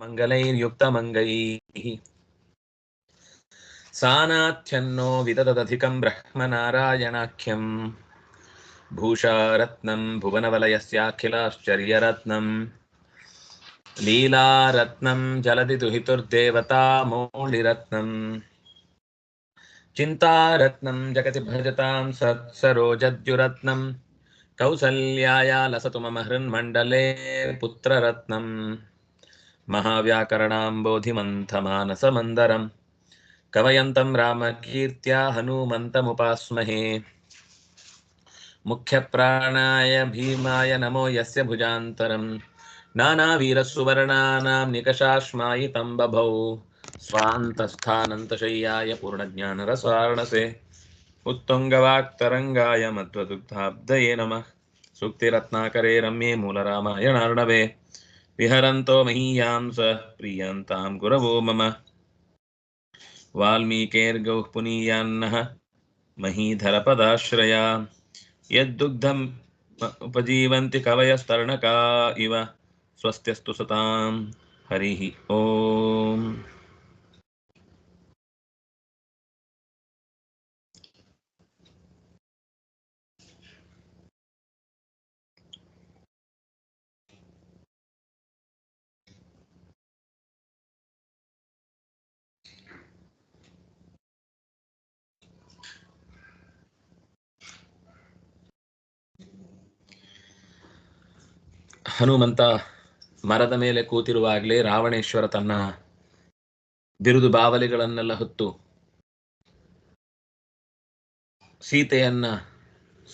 मङ्गलैर्युक्तमङ्गैः। सानाथ्यन्नो विददधिकं ब्रह्मनारायणाख्यम्। भूषारत्नं, भुवनवलयस्याखिलाश्चर्यरत्नं। लीलारत्नं जलदि दुहितुर्देवतामौलिरत्नं चिन्तारत्नं जगति भजतां सत्सरोजद्युरत्नं। कौसल्याया लसतु मम हृन्मण्डले पुत्ररत्नम् महाव्याकरणाम्बोधिमन्थमानसमन्दरम् कवयन्तं रामकीर्त्या हनूमन्तमुपास्महे। मुख्यप्राणाय भीमाय नमो यस्य भुजान्तरम्। नानावीरसुवर्णानां निकषाश्मायितं बभौ स्वान्तस्थानन्तशय्याय पूर्णज्ञानरसार्णसे। उत्तुङ्गवाक्तरङ्गाय मध्वदुग्धाब्दये नमः। सूक्तिरत्नाकरे रम्ये मूलरामायणार्णवे विहरन्तो महीयां स प्रीयन्तां गुरवो मम। वाल्मीकेर्गौः पुनीयान्नः महीधरपदाश्रया। यद्दुग्धम् उपजीवन्ति कवयस्तर्णका इव। स्वस्त्यस्तु सतां हरिः ॐ ಹನುಮಂತ ಮರದ ಮೇಲೆ ಕೂತಿರುವಾಗಲೇ ರಾವಣೇಶ್ವರ ತನ್ನ ಬಿರುದು ಬಾವಲಿಗಳನ್ನೆಲ್ಲ ಹೊತ್ತು ಸೀತೆಯನ್ನ,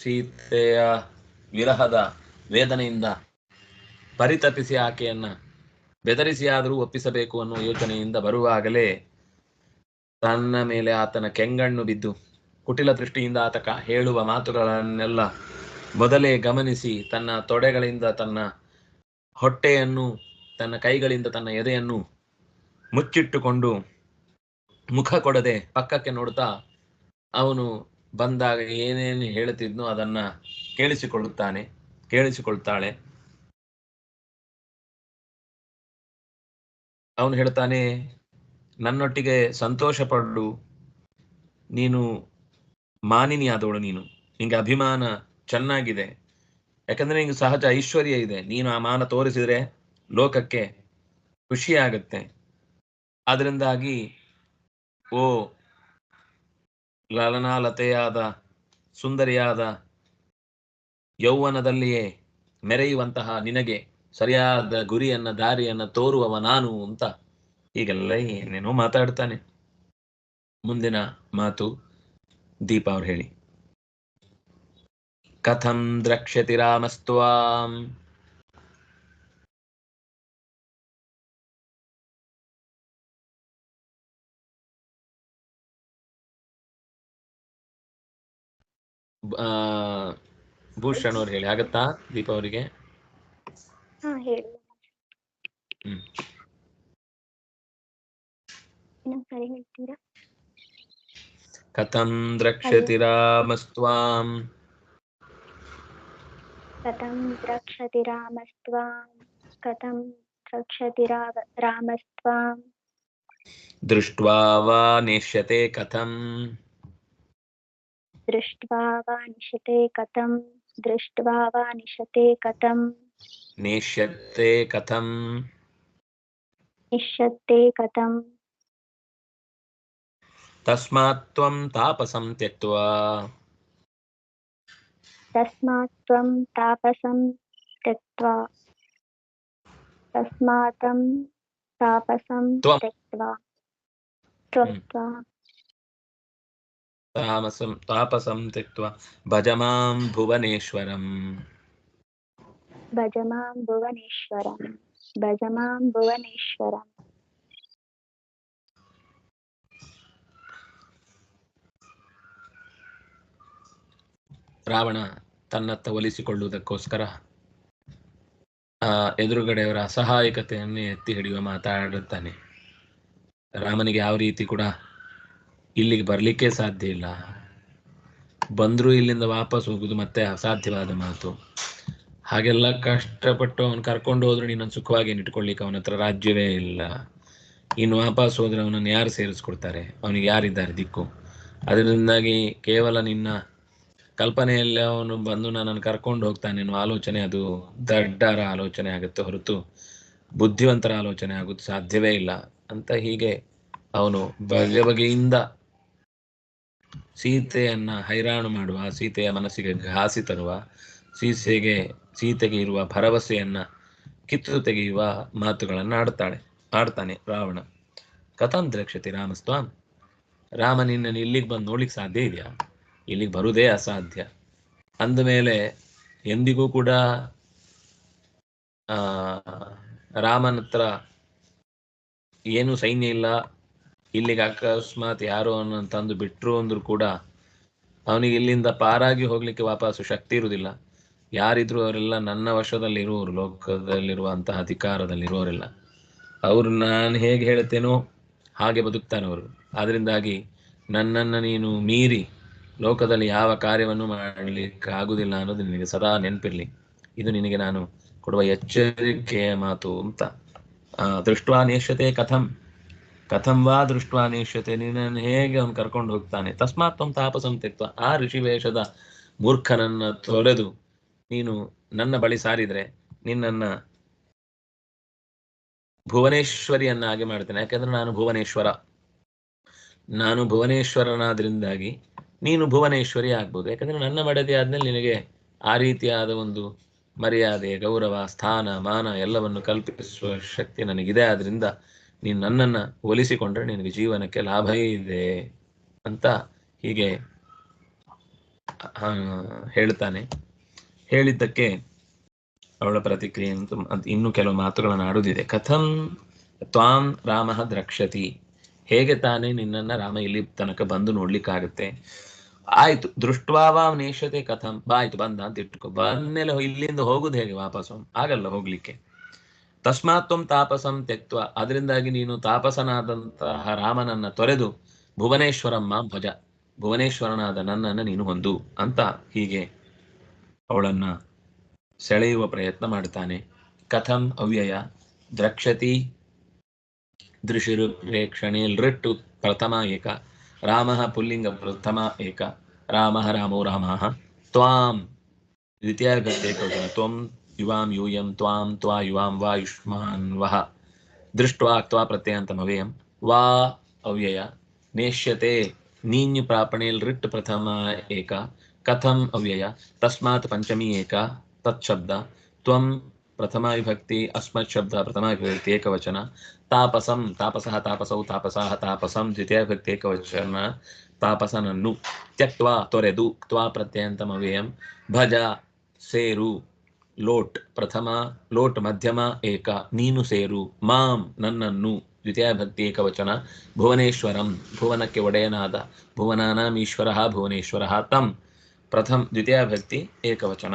ಸೀತೆಯ ವಿರಹದ ವೇದನೆಯಿಂದ ಪರಿತಪಿಸಿ ಆಕೆಯನ್ನ ಬೆದರಿಸಿಯಾದರೂ ಒಪ್ಪಿಸಬೇಕು ಅನ್ನುವ ಯೋಚನೆಯಿಂದ ಬರುವಾಗಲೇ ತನ್ನ ಮೇಲೆ ಆತನ ಕೆಂಗಣ್ಣು ಬಿದ್ದು ಕುಟಿಲ ದೃಷ್ಟಿಯಿಂದ ಆತ ಹೇಳುವ ಮಾತುಗಳನ್ನೆಲ್ಲ ಮೊದಲೇ ಗಮನಿಸಿ ತನ್ನ ತೊಡೆಗಳಿಂದ ತನ್ನ ಹೊಟ್ಟೆಯನ್ನು, ತನ್ನ ಕೈಗಳಿಂದ ತನ್ನ ಎದೆಯನ್ನು ಮುಚ್ಚಿಟ್ಟುಕೊಂಡು ಮುಖ ಕೊಡದೆ ಪಕ್ಕಕ್ಕೆ ನೋಡ್ತಾ ಅವನು ಬಂದಾಗ ಏನೇನು ಹೇಳುತ್ತಿದ್ನೋ ಅದನ್ನ ಕೇಳಿಸಿಕೊಳ್ಳುತ್ತಾನೆ, ಕೇಳಿಸಿಕೊಳ್ತಾಳೆ. ಅವನು ಹೇಳ್ತಾನೆ, ನನ್ನೊಟ್ಟಿಗೆ ಸಂತೋಷ ಪಡು ನೀನು ಮಾನಿನಿ ಆದವಳು ನೀನು. ನಿಂಗೆ ಅಭಿಮಾನ ಚೆನ್ನಾಗಿದೆ. ಯಾಕಂದ್ರೆ ನಿಂಗೆ ಸಹಜ ಐಶ್ವರ್ಯ ಇದೆ. ನೀನು ಆ ಮಾನ ತೋರಿಸಿದ್ರೆ ಲೋಕಕ್ಕೆ ಖುಷಿ ಆಗುತ್ತೆ. ಅದರಿಂದಾಗಿ ಓ ಲಲನಾಲತೆಯಾದ, ಸುಂದರಿಯಾದ ಯೌವನದಲ್ಲಿಯೇ ಮೆರೆಯುವಂತಹ ನಿನಗೆ ಸರಿಯಾದ ಗುರಿಯನ್ನ, ದಾರಿಯನ್ನ ತೋರುವವ ನಾನು ಅಂತ ಈಗೆಲ್ಲ ಏನೇನೋ ಮಾತಾಡ್ತಾನೆ. ಮುಂದಿನ ಮಾತು ದೀಪ ಅವ್ರು ಹೇಳಿ. ಕಥಂ ದ್ರಕ್ಷ್ಯತಿ ರಾಮಸ್ತ್ವಾಂ ಭೂಷಣ್ ಅವ್ರು ಹೇಳಿ ಆಗತ್ತಾ ದೀಪ ಅವರಿಗೆ? ಕಥಂ ದ್ರಕ್ಷ್ಯತಿ ರಾಮಸ್ತ್ವಾಂ. कथं द्रक्षति रामस्त्वां? कथं द्रक्षति रामस्त्वां? दृष्ट्वा वा निष्यते कथम्? दृष्ट्वा वा निषते कथं दृष्ट्वा वा निषते कथं निष्यते कथम्? निष्यते कथम्? तस्मात् त्वं तापसं त्यक्त्वा तस्मात् तापसं त्यक्त्वा। तस्मातं तापसं त्यक्त्वा। त्वक्त्वा हम्म। तामसं तापसं त्यक्त्वा। भज भुवनेश्वरम्। भज माँ भुवनेश्वरं भज ರಾವಣ ತನ್ನತ್ತ ಒಲಿಸಿಕೊಳ್ಳುವುದಕ್ಕೋಸ್ಕರ ಎದುರುಗಡೆಯವರ ಅಸಹಾಯಕತೆಯನ್ನೇ ಎತ್ತಿ ಹಿಡಿಯುವ ಮಾತಾಡುತ್ತಾನೆ. ರಾಮನಿಗೆ ಯಾವ ರೀತಿ ಕೂಡ ಇಲ್ಲಿಗೆ ಬರಲಿಕ್ಕೆ ಸಾಧ್ಯ ಇಲ್ಲ. ಬಂದರೂ ಇಲ್ಲಿಂದ ವಾಪಸ್ ಹೋಗುದು ಮತ್ತೆ ಅಸಾಧ್ಯವಾದ ಮಾತು. ಹಾಗೆಲ್ಲ ಕಷ್ಟಪಟ್ಟು ಅವನು ಕರ್ಕೊಂಡು ಹೋದ್ರು ನೀನು ಸುಖವಾಗಿ ಇಟ್ಕೊಳ್ಳಿಕ್ಕೆ ಅವನ ಹತ್ರ ರಾಜ್ಯವೇ ಇಲ್ಲ. ಇನ್ನು ವಾಪಸ್ ಹೋದ್ರೆ ಅವನನ್ನು ಯಾರು ಸೇರಿಸ್ಕೊಡ್ತಾರೆ? ಅವನಿಗೆ ಯಾರಿದ್ದಾರೆ ದಿಕ್ಕು? ಅದರಿಂದಾಗಿ ಕೇವಲ ನಿನ್ನ ಕಲ್ಪನೆಯಲ್ಲಿ ಅವನು ಬಂದು ನನ್ನನ್ನು ಕರ್ಕೊಂಡು ಹೋಗ್ತಾನೆ ಆಲೋಚನೆ, ಅದು ದಡ್ಡರ ಆಲೋಚನೆ ಆಗುತ್ತೆ ಹೊರತು ಬುದ್ಧಿವಂತರ ಆಲೋಚನೆ ಆಗುತ್ತೆ ಸಾಧ್ಯವೇ ಇಲ್ಲ ಅಂತ ಹೀಗೆ ಅವನು ಬಗೆ ಬಗೆಯಿಂದ ಸೀತೆಯನ್ನ ಹೈರಾಣು ಮಾಡುವ, ಸೀತೆಯ ಮನಸ್ಸಿಗೆ ಘಾಸಿ ತರುವ, ಸೀಸೆಗೆ, ಸೀತೆಗೆ ಇರುವ ಭರವಸೆಯನ್ನ ಕಿತ್ತು ತೆಗೆಯುವ ಮಾತುಗಳನ್ನು ಆಡ್ತಾಳೆ, ಆಡ್ತಾನೆ ರಾವಣ. ಕಥಂ ರಾಮಸ್ವಾಮಿ. ರಾಮಸ್ವಾಮ್ ರಾಮ ನಿನ್ನನ್ನು ಇಲ್ಲಿಗೆ ಬಂದು ನೋಡ್ಲಿಕ್ಕೆ ಸಾಧ್ಯ ಇದೆಯಾ? ಇಲ್ಲಿಗೆ ಬರುವುದೇ ಅಸಾಧ್ಯ. ಅಂದಮೇಲೆ ಎಂದಿಗೂ ಕೂಡ, ಆ, ರಾಮನ ಹತ್ರ ಏನು ಸೈನ್ಯ ಇಲ್ಲ. ಇಲ್ಲಿಗೆ ಅಕಸ್ಮಾತ್ ಯಾರು ಅನ್ನೋ ಬಿಟ್ರು ಅಂದ್ರೂ ಕೂಡ ಅವನಿಗೆ ಇಲ್ಲಿಂದ ಪಾರಾಗಿ ಹೋಗ್ಲಿಕ್ಕೆ ವಾಪಸ್ಸು ಶಕ್ತಿ ಇರುವುದಿಲ್ಲ. ಯಾರಿದ್ರು ಅವರೆಲ್ಲ ನನ್ನ ವಶದಲ್ಲಿರುವವರು, ಲೋಕದಲ್ಲಿರುವಂತಹ ಅಧಿಕಾರದಲ್ಲಿರುವವರೆಲ್ಲ. ಅವ್ರು ನಾನು ಹೇಗೆ ಹೇಳ್ತೇನೋ ಹಾಗೆ ಬದುಕ್ತಾನೆ ಅವರು. ಅದರಿಂದಾಗಿ ನನ್ನನ್ನು ನೀನು ಮೀರಿ ಲೋಕದಲ್ಲಿ ಯಾವ ಕಾರ್ಯವನ್ನು ಮಾಡಲಿಕ್ಕೆ ಆಗುದಿಲ್ಲ ಅನ್ನೋದು ನಿನಗೆ ಸದಾ ನೆನಪಿರ್ಲಿ. ಇದು ನಿನಗೆ ನಾನು ಕೊಡುವ ಎಚ್ಚರಿಕೆಯ ಮಾತು ಅಂತ. ಆ, ದೃಷ್ಟ್ವಾ ನೇಷ್ಯತೆ ಕಥಂ. ಕಥಂ ವಾ ದೃಷ್ಟ್ವಾ ನೇಷ್ಯತೆ. ನಿನ್ನನ್ನು ಹೇಗೆ ಅವನು ಕರ್ಕೊಂಡು ಹೋಗ್ತಾನೆ? ತಸ್ಮಾತ್ ತ್ವ ತಾಪಸಂ ತೆಕ್ವ ಆ ಋಷಿ ವೇಷದ ಮೂರ್ಖನನ್ನ ತೊರೆದು ನೀನು ನನ್ನ ಬಳಿ ಸಾರಿದ್ರೆ ನಿನ್ನನ್ನ ಭುವನೇಶ್ವರಿಯನ್ನಾಗಿ ಮಾಡ್ತೇನೆ. ಯಾಕಂದ್ರೆ ನಾನು ಭುವನೇಶ್ವರ. ನಾನು ಭುವನೇಶ್ವರನಾದ್ರಿಂದಾಗಿ ನೀನು ಭುವನೇಶ್ವರಿ ಆಗ್ಬೋದು. ಯಾಕಂದ್ರೆ ನನ್ನ ಮಡದಿ ಆದ್ಮೇಲೆ ನಿನಗೆ ಆ ರೀತಿಯಾದ ಒಂದು ಮರ್ಯಾದೆ, ಗೌರವ, ಸ್ಥಾನ, ಮಾನ ಎಲ್ಲವನ್ನು ಕಲ್ಪಿಸುವ ಶಕ್ತಿ ನನಗಿದೆ. ಆದ್ರಿಂದ ನೀನು ನನ್ನನ್ನು ಹೋಲಿಸಿಕೊಂಡ್ರೆ ನಿನಗೆ ಜೀವನಕ್ಕೆ ಲಾಭ ಇದೆ ಅಂತ ಹೀಗೆ ಹೇಳ್ತಾನೆ. ಹೇಳಿದ್ದಕ್ಕೆ ಅವಳ ಪ್ರತಿಕ್ರಿಯೆ ಅಂತ ಇನ್ನೂ ಕೆಲವು ಮಾತುಗಳನ್ನು ಆಡುದಿದೆ. ಕಥಂ ತ್ವಾಂ ರಾಮ ದ್ರಕ್ಷತಿ. ಹೇಗೆ ತಾನೇ ನಿನ್ನನ್ನ ರಾಮ ಇಲ್ಲಿ ತನಕ ಬಂದು ನೋಡ್ಲಿಕ್ಕಾಗುತ್ತೆ? ಆಯ್ತು. ದೃಷ್ಟವಾವ ನೇಷತೆ ಕಥಂ. ಬಾ, ಆಯ್ತು, ಬಂದ ಅಂತ ಇಟ್ಕೋ. ಬಂದ್ಮೇಲೆ ಇಲ್ಲಿಂದ ಹೋಗುದು ಹೇಗೆ ವಾಪಸ್? ಆಗಲ್ಲ ಹೋಗ್ಲಿಕ್ಕೆ. ತಸ್ಮಾತ್ವಂ ತಾಪಸಂ ತೆಕ್ತ್ವ ಅದರಿಂದಾಗಿ ನೀನು ತಾಪಸನಾದಂತಹ ರಾಮನನ್ನ ತೊರೆದು ಭುವನೇಶ್ವರಮ್ಮ ಭಜ. ಭುವನೇಶ್ವರನಾದ ನನ್ನನ್ನು ನೀನು ಹೊಂದು ಅಂತ ಹೀಗೆ ಅವಳನ್ನ ಸೆಳೆಯುವ ಪ್ರಯತ್ನ ಮಾಡ್ತಾನೆ ಕಥಂ ಅವ್ಯಯ. ದ್ರಕ್ಷತಿ ದೃಶಿರುಪ್ರೇಕ್ಷಣೆ ಲೃಟ್ಟು ಪ್ರಥಮ ಏಕ. ರಾಮ ಪುಲ್ಲಿಂಗ ಪ್ರಥಮ ಏಕ. ರಾಮ ರಾಮೋ ರಾಮಃ ತ್ವಾಂ. ದ್ವಿತೀಯ ವಿಭಕ್ತಿ ತ್ವಂ ಯುವಾಂ ಯೂಯಂ, ತ್ವಾಂ ತ್ವಾ ಯುವಾಂ ವಾ ಯುಷ್ಮಾನ್ ವಹ ದೃಷ್ಟ್ವಾ ತ್ವಾ ಪ್ರತ್ಯಯಂತಮವ್ಯಯಂ ವಾ ಅವ್ಯಯ. ನೇಷ್ಯತೆ. ನೀನ್ಯು ಪ್ರಾಪಣೇಲ್ ರಿಟ್ ಪ್ರಥಮ ಏಕ. ಕಥಂ ಅವ್ಯಯ. ತಸ್ಮಾತ್ ಪಂಚಮಿ ಏಕ. ತತ್ಶಬ್ದ. ತ್ವಂ ಪ್ರಥಮ ವಿಭಕ್ತಿ ಅಸ್ಮತ್ ಶಬ್ದ ಪ್ರಥಮ ವಿಭಕ್ತಿ ಏಕವಚನ ತಾಪಸಂ ತಾಪಸಃ ತಾಪಸೌ ತಾಪಸಾಹ ತಾಪಸಂ ದ್ವಿತೀಯ ವಿಭಕ್ತಿ ಏಕವಚನ ತಾಪಸನನ್ನು ತ್ಯಕ್ವಾ ತೊರೆದು ತ್ವಾ ಪ್ರತ್ಯಯಂತಮವ್ಯಯಂ ಭಜ ಸೇರು ಲೋಟ್ ಪ್ರಥಮ ಲೋಟ್ ಮಧ್ಯಮ ಏಕ ನೀನು ಸೇರು ಮಾಂ ನನ್ನನ್ನು ದ್ವಿತೀಯ ಭಕ್ತಿ ಏಕವಚನ ಭುವನೇಶ್ವರಂ ಭುವನಕ್ಕೆ ಒಡೆಯನಾದ ಭುವನಾನಾಂ ಈಶ್ವರ ಭುವನೇಶ್ವರ, ತಂ। ಪ್ರಥಮ ದ್ವಿತೀಯ ಭಕ್ತಿ ಏಕವಚನ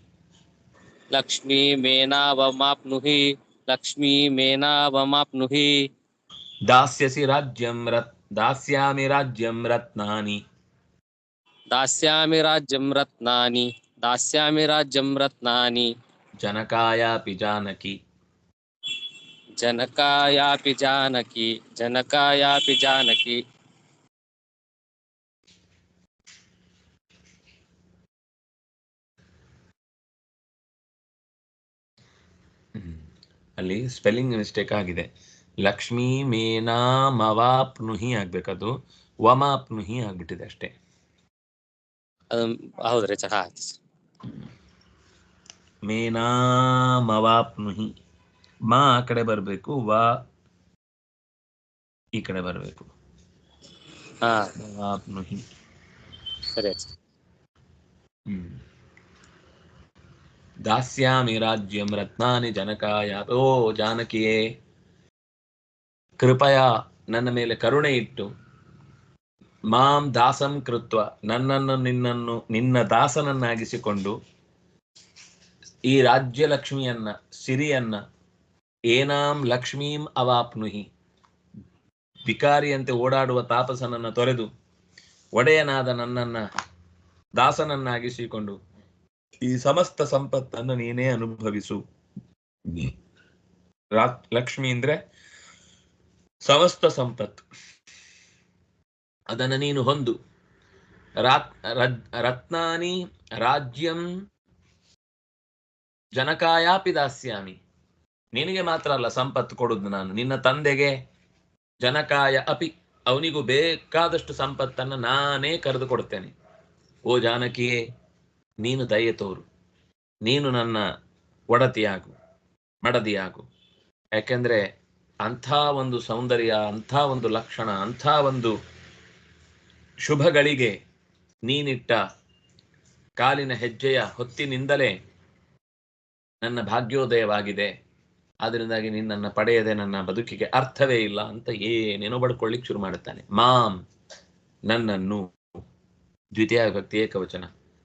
लक्ष्मीमेनावमाप्नुहि लक्ष्मीमेनावमाप्नुहि दास्यसि राज्यं रत् दास्यामि राज्यं रत्नानि। दास्यामि राज्यं रत्नानि दास्यामि राज्यं रत्नानि। जनकायापि जानकि। जनकायापि जानकी जनकायापि जानकी। ಅಲ್ಲಿ ಸ್ಪೆಲ್ಲಿಂಗ್ ಮಿಸ್ಟೇಕ್ ಆಗಿದೆ. ಲಕ್ಷ್ಮೀ ಮೇನಾಮವಾಪ್ನುಹಿ ಆಗ್ಬೇಕದು ವಮಾಪ್ನುಹಿ ಆಗ್ಬಿಟ್ಟಿದೆ ಅಷ್ಟೇ. ಹೌದ್ರಿ ಚ ಹಾ ಮೇನಾಮವಾಪ್ನುಹಿ ಮಾ ಆ ಕಡೆ ಬರಬೇಕು ವಾ ಈ ಕಡೆ ಬರಬೇಕು. ಹಾ. ವಾಪ್ನುಹಿ ಸರಿ. ಹ್ಮ್. ದಾಸ್ಯಾಮಿ ರಾಜ್ಯಂ ರತ್ನಾನಿ ಜನಕಾಯ. ಓ ಜಾನಕಿಯೇ, ಕೃಪಯ ನನ್ನ ಮೇಲೆ ಕರುಣೆ ಇಟ್ಟು ಮಾಂ ದಾಸಂ ಕೃತ್ವ ನನ್ನನ್ನು ನಿನ್ನನ್ನು ನಿನ್ನ ದಾಸನನ್ನಾಗಿಸಿಕೊಂಡು ಈ ರಾಜ್ಯ ಲಕ್ಷ್ಮಿಯನ್ನ, ಸಿರಿಯನ್ನ, ಏನಾಂ ಲಕ್ಷ್ಮೀಂ ಅವಾಪ್ನುಹಿ. ವಿಕಾರಿಯಂತೆ ಓಡಾಡುವ ತಾಪಸನನ್ನ ತೊರೆದು ಒಡೆಯನಾದ ನನ್ನನ್ನ ದಾಸನನ್ನಾಗಿಸಿಕೊಂಡು ಈ ಸಮಸ್ತ ಸಂಪತ್ತನ್ನು ನೀನೇ ಅನುಭವಿಸು. ರಾ- ಲಕ್ಷ್ಮಿ ಅಂದ್ರೆ ಸಮಸ್ತ ಸಂಪತ್ತು ಅದನ್ನು ನೀನು ಹೊಂದು. ರಾತ್ ರತ್ನಾನಿ ರಾಜ್ಯಂ ಜನಕಾಯಾಪಿ ದಾಸ್ಯಾಮಿ. ನಿನಗೆ ಮಾತ್ರ ಅಲ್ಲ ಸಂಪತ್ತು ಕೊಡುದು ನಾನು. ನಿನ್ನ ತಂದೆಗೆ ಜನಕಾಯ ಅಪಿ. ಅವನಿಗೂ ಬೇಕಾದಷ್ಟು ಸಂಪತ್ತನ್ನು ನಾನೇ ಕರೆದು ಕೊಡ್ತೇನೆ. ಓ ಜಾನಕಿಯೇ ನೀನು ದಯೆ ತೋರು. ನೀನು ನನ್ನ ಒಡತಿಯಾಗು, ಮಡದಿಯಾಗು. ಯಾಕೆಂದ್ರೆ ಅಂಥ ಒಂದು ಸೌಂದರ್ಯ, ಅಂಥ ಒಂದು ಲಕ್ಷಣ, ಅಂಥ ಒಂದು ಶುಭಗಳಿಗೆ ನೀನಿಟ್ಟ ಕಾಲಿನ ಹೆಜ್ಜೆಯ ಹೊತ್ತಿನಿಂದಲೇ ನನ್ನ ಭಾಗ್ಯೋದಯವಾಗಿದೆ. ಆದ್ದರಿಂದಾಗಿ ನನ್ನ ಪಡೆಯದೆ ನನ್ನ ಬದುಕಿಗೆ ಅರ್ಥವೇ ಇಲ್ಲ ಅಂತ ಏನೇನೋ ಬಡ್ಕೊಳ್ಳಿಕ್ ಶುರು ಮಾಡುತ್ತಾನೆ. ಮಾಂ ನನ್ನನ್ನು ದ್ವಿತೀಯ ವ್ಯಕ್ತಿ ಏಕವಚನ.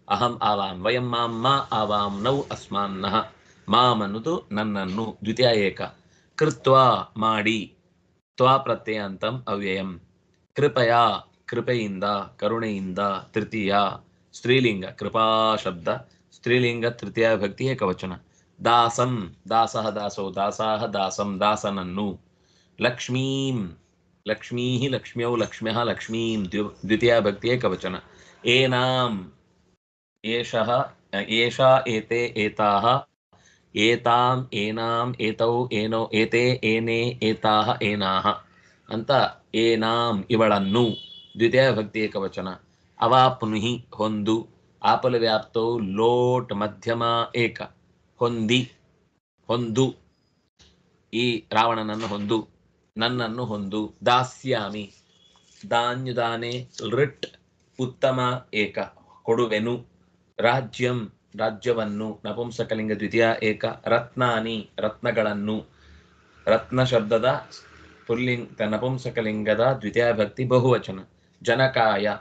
ಅಹಂ ಆವಾಂ ವಯಂ ಮಾಂ ಮಾ ಆವಾಂ ನೌ ಅಸ್ಮಾನ್ ನಃ ಮಾಂ ಅನ್ನೋದು ನನ್ನನ್ನು ದ್ವಿತೀಯ ಏಕ ಕೃತ್ವ ಮಾಡಿ ತ್ವಾ ಪ್ರತ್ಯಯಾಂತಂ ಅವ್ಯಯಂ ಕೃಪಯ ಕೃಪೆಯಿಂದ ಕರುಣೆಯಿಂದ ತೃತೀಯ ಸ್ತ್ರೀಲಿಂಗ ಕೃಪಾ ಶಬ್ದ ಸ್ತ್ರೀಲಿಂಗ ತೃತೀಯ ಭಕ್ತಿ ಏಕವಚನ ದಾಸಂ ದಾಸಃ ದಾಸೋ ದಾಸಾಹ ದಾಸಂ ದಾಸನನ್ನು ಲಕ್ಷ್ಮೀಂ ಲಕ್ಷ್ಮೀ ಲಕ್ಷ್ಮ್ಯೌ ಲಕ್ಷ್ಮ್ಯಃ ಲಕ್ಷ್ಮೀಂ ದ್ವಿತೀಯ ಭಕ್ತಿ ಏಕವಚನ ಏನಾಂ ಏಷಃ एषा, एते, एताः ಏತಾಂ ಏನಾಂ ಏತೌ ಏನೋ ಏತೆ ಏನೇ ಏತಾಹ ಏನಾಹ ಅಂತ ಏನಾಂ ಇವಳನ್ನು ದ್ವಿತೀಯ ಭಕ್ತಿ ಏಕವಚನ ಅವಾಪ್ನುಹಿ ಹೊಂದು ಆಪಲ ವ್ಯಾಪ್ತೌ ಲೋಟ್ ಮಧ್ಯಮ ಏಕ ಹೊಂದಿ ಹೊಂದು ಈ ರಾವಣನನ್ನು ಹೊಂದು, ನನ್ನನ್ನು ಹೊಂದು, ದಾಸ್ಯಾಮಿ। ದಾನ್ಯುದಾನೆ, ಋಟ್, ಉತ್ತಮ, ಏಕ। ಕೊಡುವೆನು। ರಾಜ್ಯಂ, ರಾಜ್ಯವನ್ನು ನಪುಂಸಕಲಿಂಗ ದ್ವಿತೀಯ ಏಕ ರತ್ನಾನಿ ರತ್ನಗಳನ್ನು. ರತ್ನ ಶಬ್ದದ ಪುಲ್ಲಿಂಗ ನಪುಂಸಕಲಿಂಗದ ದ್ವಿತೀಯ ಭಕ್ತಿ ಬಹುವಚನ. ಜನಕಾಯ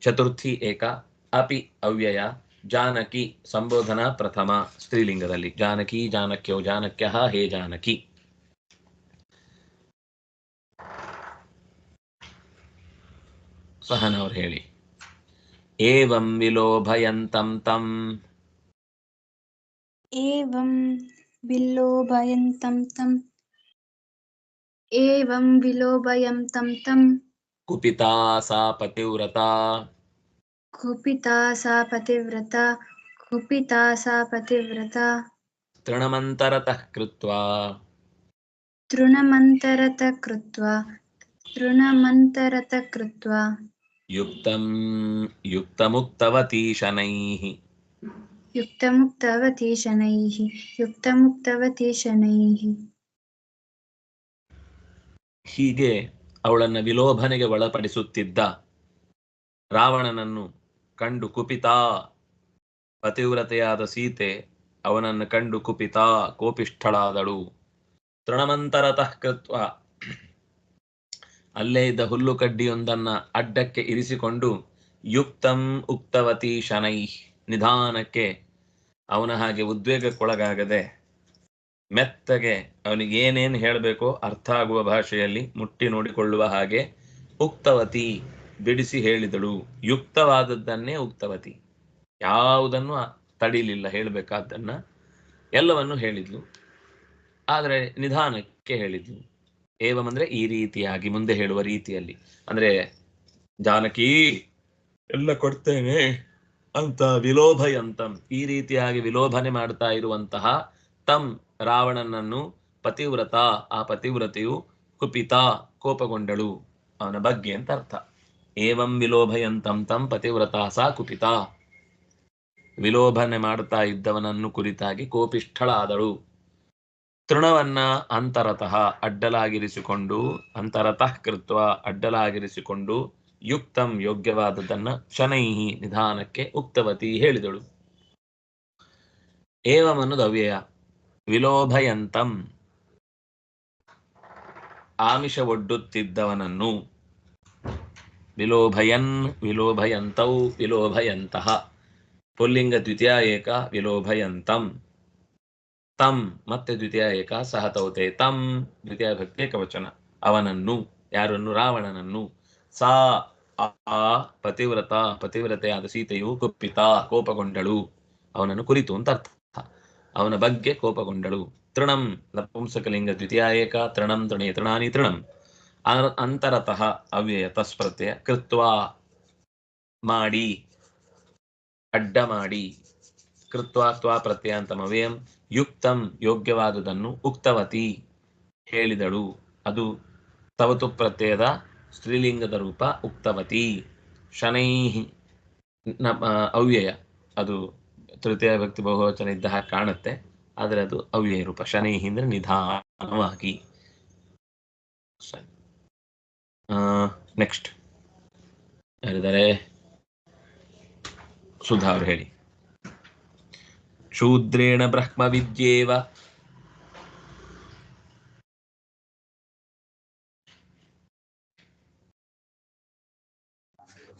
ಚತುರ್ಥಿ ಏಕ, ಅಪಿ ಅವ್ಯಯ, ಜಾನಕಿ ಸಂಬೋಧನ ಪ್ರಥಮ ಸ್ತ್ರೀಲಿಂಗದಲ್ಲಿ. ಜಾನಕಿ, ಜಾನಕ್ಯೋ, ಜಾನಕ್ಯ ಹೇ, ಜಾನಕಿ. ಸಹನ ಅವ್ರು ಹೇಳಿ. एवं विलोभयन्तं तम्। एवं विलोभयन्तं तम्। एवं विलोभयन्तं तम्। कुपिता सा पतिव्रता। कुपिता सा पतिव्रता। कुपिता सा पतिव्रता। तृणमन्तरतः कृत्वा। तृणमन्तरत कृत्वा। तृणमन्तरत कृत्वा। ಯುಕ್ತಂ ಯುಕ್ತಮುಕ್ತವತಿ ಶನೈಃ युक्तमुक्तवती शनैः युक्तमुक्तवती शनैः ಹೀಗೆ ಅವಳನ್ನ ವಿಲೋಭನೆಗೆ ಒಳಪಡಿಸುತ್ತಿದ್ದ ರಾವಣನನ್ನು ಕಂಡು ಕುಪಿತಾ ಪತಿವ್ರತೆಯಾದ ಸೀತೆ ಅವನನ್ನು ಕಂಡು ಕುಪಿತಾ ಕೋಪಿಷ್ಠಳಾದಳು ತೃಣಮಂತರತಃ ಕೃತ್ವ ಅಲ್ಲೇ ಇದ್ದ ಹುಲ್ಲು ಕಡ್ಡಿಯೊಂದನ್ನ ಅಡ್ಡಕ್ಕೆ ಇರಿಸಿಕೊಂಡು ಯುಕ್ತಂ ಉಕ್ತವತಿ ಶನೈ ನಿಧಾನಕ್ಕೆ ಅವನ ಹಾಗೆ ಉದ್ವೇಗಕ್ಕೊಳಗಾಗದೆ ಮೆತ್ತಗೆ ಅವನಿಗೆ ಏನೇನು ಹೇಳಬೇಕೋ ಅರ್ಥ ಆಗುವ ಭಾಷೆಯಲ್ಲಿ ಮುಟ್ಟಿ ನೋಡಿಕೊಳ್ಳುವ ಹಾಗೆ ಉಕ್ತವತಿ ಬಿಡಿಸಿ ಹೇಳಿದಳು. ಯುಕ್ತವಾದದ್ದನ್ನೇ ಉಕ್ತವತಿ. ಯಾವುದನ್ನು ತಡಿಲಿಲ್ಲ ಹೇಳಬೇಕಾದ್ದನ್ನ ಎಲ್ಲವನ್ನು ಹೇಳಿದ್ಲು. ಆದರೆ ನಿಧಾನಕ್ಕೆ ಹೇಳಿದ್ಲು. ಏವಂ ಅಂದ್ರೆ ಈ ರೀತಿಯಾಗಿ ಮುಂದೆ ಹೇಳುವ ರೀತಿಯಲ್ಲಿ. ಅಂದ್ರೆ ಜಾನಕಿ ಎಲ್ಲ ಕೊಡ್ತೇನೆ ಅಂತ ವಿಲೋಭಯಂತಂ. ಈ ರೀತಿಯಾಗಿ ವಿಲೋಭನೆ ಮಾಡ್ತಾ ಇರುವಂತಹ ತಂ ರಾವಣನನ್ನು ಪತಿವ್ರತ ಆ ಪತಿವ್ರತೆಯು ಕುಪಿತ ಕೋಪಗೊಂಡಳು ಅವನ ಬಗ್ಗೆ ಅಂತ ಅರ್ಥ. ಏವಂ ವಿಲೋಭಯಂತಂ ತಂ ಪತಿವ್ರತ ಸಾ ಕುಪಿತ. ವಿಲೋಭನೆ ಮಾಡ್ತಾ ಇದ್ದವನನ್ನು ಕುರಿತಾಗಿ ಕೋಪಿಷ್ಠಳಾದಳು. ತೃಣವನ್ನ ಅಂತರತಃ ಅಡ್ಡಲಾಗಿರಿಸಿಕೊಂಡು, ಅಂತರತಃ ಕೃತ್ವ ಅಡ್ಡಲಾಗಿರಿಸಿಕೊಂಡು ಯುಕ್ತಂ ಯೋಗ್ಯವಾದದನ್ನ ಶನೈಹಿ ನಿಧಾನಕ್ಕೆ ಉಕ್ತವತಿ ಹೇಳಿದಳು. ಏವಮನು ಅವ್ಯಯ ವಿಲೋಭಯಂತಂ. ಆಮಿಷ ಒಡ್ಡುತ್ತಿದ್ದವನನ್ನು ವಿಲೋಭಯನ್ ವಿಲೋಭಯಂತೌ ವಿಲೋಭಯಂತಹ ಪುಲ್ಲಿಂಗ ದ್ವಿತೀಯ ಏಕ ವಿಲೋಭಯಂತಂ. ತಂ, ಮತ್ತೆ ದ್ವಿತೀಯ ಏಕ ಸಹತೌತೆ ತಂ ದ್ವಿತೀಯ ಭಕ್ತಿ ಏಕವಚನ ಅವನನ್ನು, ಯಾರನ್ನು? ರಾವಣನನ್ನು. ಸಾ, ಆ ಪತಿವ್ರತ ಪತಿವ್ರತೆಯಾದ ಸೀತೆಯು ಕುಪ್ಪಿತ, ಕೋಪಗೊಂಡಳು. ಅವನನ್ನು ಕುರಿತು ಅಂತ ಅರ್ಥ. ಅವನ ಬಗ್ಗೆ ಕೋಪಗೊಂಡಳು. ತೃಣಂ, ನಪುಂಸಕಲಿಂಗ ದ್ವಿತೀಯ ಏಕ, ತೃಣಂ ತೃಣೇ ತೃಣಾನಿ ತೃಣಂ. ಅಂತರತಃ ಅವ್ಯಯ ತಸ್ಪ್ರತ್ಯಯ ಕೃತ್ವ ಮಾಡಿ, ಅಡ್ಡ ಮಾಡಿ. ಕೃತ್ವಾ ತ್ವಾ ಪ್ರತ್ಯಯಾಂತಮವ್ಯಯಂ. ಯುಕ್ತಂ ಯೋಗ್ಯವಾದುದನ್ನು ಉಕ್ತವತಿ ಹೇಳಿದಳು. ಅದು ತವತು ಪ್ರತ್ಯಯದ ಸ್ತ್ರೀಲಿಂಗದ ರೂಪ ಉಕ್ತವತಿ. ಶನೈಹಿ ನ- ಆ, ಅವ್ಯಯ. ಅದು ತೃತೀಯ ವ್ಯಕ್ತಿ ಬಹುವಚನ ಇದ್ದ ಹಾಗೆ ಕಾಣುತ್ತೆ. ಆದರೆ ಅದು ಅವ್ಯಯ ರೂಪ. ಶನೈಹಿ ಅಂದ್ರೆ ನಿಧಾನವಾಗಿ. ನೆಕ್ಸ್ಟ್ ಯಾರಿದ್ದಾರೆ? ಸುಧಾ ಅವರು ಹೇಳಿ. शूद्रेण ब्रह्मविद्येव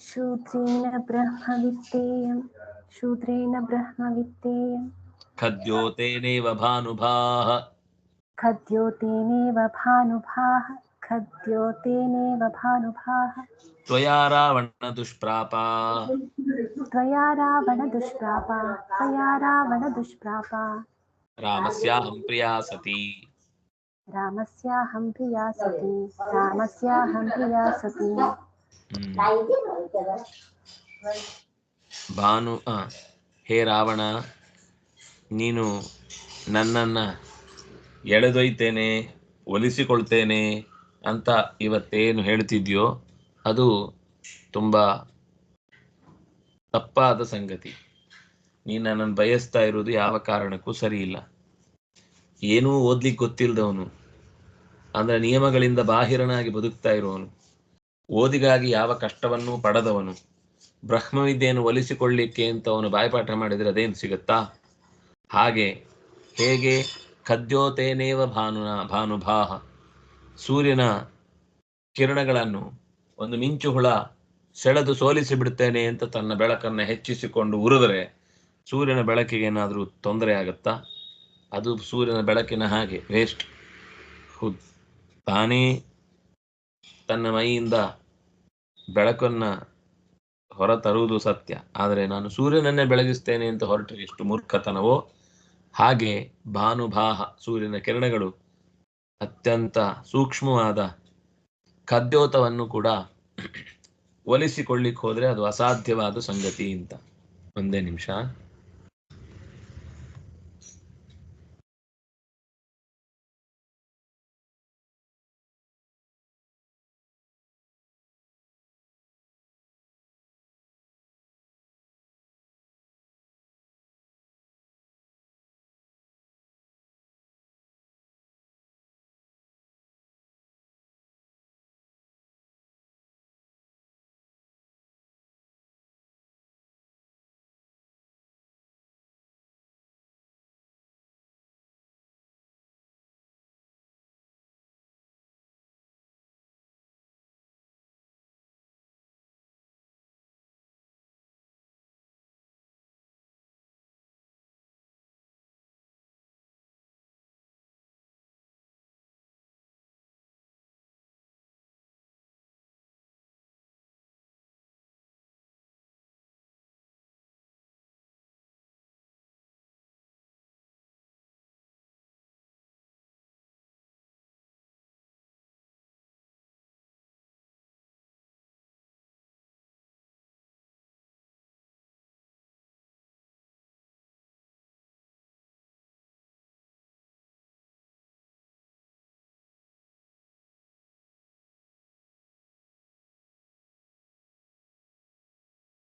शूद्रेण ब्रह्मवित्तेयं शूद्रेण ब्रह्मवित्तेयं खद्योतेनैव भानुभाः। खद्योतेनैव भानुभाः खद्योतेनैव भानुभाः। त्वया रावणदुष्प्रापा रावण दुष्प्रापा त्वया रावणदुष्प्रापा त्वया रावणदुष्प्रापा रामस्याहं प्रिया सती रामस्याहं प्रिया सती रामस्याहं प्रिया सती ಹ್ಮ್. ಭಾನು ಆ, ಹೇ ರಾವಣ ನೀನು ನನ್ನನ್ನು ಎಳೆದೊಯ್ತೇನೆ ಒಲಿಸಿಕೊಳ್ತೇನೆ ಅಂತ ಇವತ್ತೇನು ಹೇಳ್ತಿದ್ಯೋ ಅದು ತುಂಬ ತಪ್ಪಾದ ಸಂಗತಿ. ನೀ ನನ್ನನ್ನು ಬಯಸ್ತಾ ಇರೋದು ಯಾವ ಕಾರಣಕ್ಕೂ ಸರಿ ಇಲ್ಲ ಏನೂ ಓದ್ಲಿಕ್ಕೆ ಗೊತ್ತಿಲ್ಲದವನು ಅಂದ್ರೆ ನಿಯಮಗಳಿಂದ ಬಾಹಿರನಾಗಿ ಬದುಕ್ತಾ ಇರುವವನು ಓದಿಗಾಗಿ ಯಾವ ಕಷ್ಟವನ್ನೂ ಪಡೆದವನು. ಬ್ರಹ್ಮವಿದ್ಯೆಯನ್ನು ಒಲಿಸಿಕೊಳ್ಳಿಕ್ಕೆ ಅಂತ ಅವನು ಬಾಯ್ಪಾಠ ಮಾಡಿದರೆ ಅದೇನು ಸಿಗುತ್ತಾ? ಹಾಗೆ ಹೇಗೆ? ಖದ್ಯೋತೇನೇವ ಭಾನುನ, ಭಾನುಭಾಹ. ಸೂರ್ಯನ ಕಿರಣಗಳನ್ನು ಒಂದು ಮಿಂಚು ಹುಳ ಸೆಳೆದು ಸೋಲಿಸಿ ಬಿಡ್ತೇನೆ ಅಂತ ತನ್ನ ಬೆಳಕನ್ನು ಹೆಚ್ಚಿಸಿಕೊಂಡು ಉರಿದರೆ ಸೂರ್ಯನ ಬೆಳಕಿಗೆ ಏನಾದರೂ ತೊಂದರೆ ಆಗುತ್ತಾ? ಅದು ಸೂರ್ಯನ ಬೆಳಕಿನ ಹಾಗೆ ವೇಸ್ಟ್ ತಾನೇ ತನ್ನ ಮೈಯಿಂದ ಬೆಳಕನ್ನು ಹೊರತರುವುದು ಸತ್ಯ. ಆದರೆ ನಾನು ಸೂರ್ಯನನ್ನೇ ಬೆಳಗಿಸ್ತೇನೆ ಅಂತ ಹೊರಟು ಎಷ್ಟು ಮೂರ್ಖತನವೋ? ಹಾಗೆ ಭಾನುಭಾಹ ಸೂರ್ಯನ ಕಿರಣಗಳು ಅತ್ಯಂತ ಸೂಕ್ಷ್ಮವಾದ ಖದ್ಯೋತವನ್ನು ಕೂಡ ಒಲಿಸಿಕೊಳ್ಳಿಕ್ಕೆ ಹೋದ್ರೆ ಅದು ಅಸಾಧ್ಯವಾದ ಸಂಗತಿ ಅಂತ. ಒಂದೇ ನಿಮಿಷ.